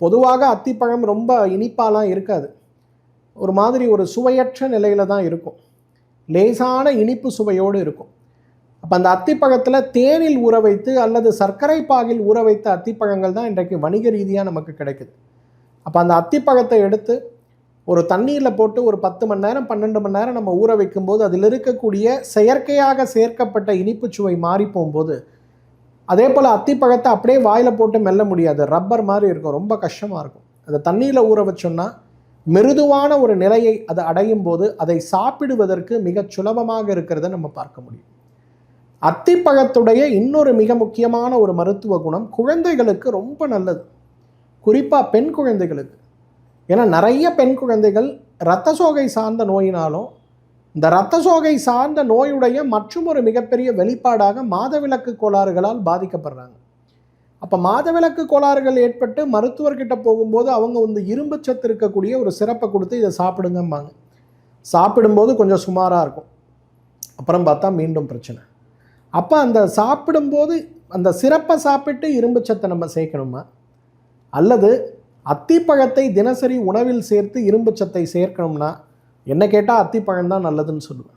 பொதுவாக அத்திப்பழம் ரொம்ப இனிப்பாலாம் இருக்காது. ஒரு மாதிரி ஒரு சுவையற்ற நிலையில் தான் இருக்கும். லேசான இனிப்பு சுவையோடு இருக்கும். அப்போ அந்த அத்திப்பழத்தில் தேனில் ஊற வைத்து அல்லது சர்க்கரை பாகில் ஊற வைத்த அத்திப்பழங்கள் தான் இன்றைக்கு வணிக ரீதியாக நமக்கு கிடைக்குது. அப்போ அந்த அத்திப்பழத்தை எடுத்து ஒரு தண்ணீரில் போட்டு ஒரு பத்து மணி நேரம் பன்னெண்டு மணி நேரம் நம்ம ஊற வைக்கும்போது அதில் இருக்கக்கூடிய செயற்கையாக சேர்க்கப்பட்ட இனிப்பு சுவை மாறி போகும்போது அதே போல் அத்திப்பழத்தை அப்படியே வாயில் போட்டு மெல்ல முடியாது. ரப்பர் மாதிரி இருக்கும். ரொம்ப கஷ்டமாக இருக்கும். அதை தண்ணியில் ஊற வச்சோன்னா மிருதுவான ஒரு நிலையை அது அடையும் போது அதை சாப்பிடுவதற்கு மிகச் சுலபமாக இருக்கிறத நம்ம பார்க்க முடியும். அத்திப்பழத்துடைய இன்னொரு மிக முக்கியமான ஒரு மருத்துவ குணம் குழந்தைகளுக்கு ரொம்ப நல்லது. குறிப்பாக பெண் குழந்தைகளுக்கு. ஏன்னா நிறைய பெண் குழந்தைகள் இரத்த சோகை சார்ந்த நோயினாலும் இந்த இரத்த சோகை சார்ந்த நோயுடைய மற்றும் ஒரு மிகப்பெரிய வெளிப்பாடாக மாதவிலக்கு கோளாறுகளால் பாதிக்கப்படுறாங்க. அப்போ மாதவிலக்கு கோளாறுகள் ஏற்பட்டு மருத்துவர்கிட்ட போகும்போது அவங்க வந்து இரும்பு சத்து இருக்கக்கூடிய ஒரு சிறப்பை கொடுத்து இதை சாப்பிடுங்கம்பாங்க. சாப்பிடும்போது கொஞ்சம் சுமாராக இருக்கும். அப்புறம் பார்த்தா மீண்டும் பிரச்சனை. அப்போ அந்த சாப்பிடும்போது அந்த சிறப்பை சாப்பிட்டு இரும்பு சத்தை நம்ம சேர்க்கணுமா? அல்லது அத்திப்பழத்தை தினசரி உணவில் சேர்த்து இரும்பு சத்தை சேர்க்கணும்னா என்ன கேட்டால் அத்திப்பழம் தான் நல்லதுன்னு சொல்லுவேன்.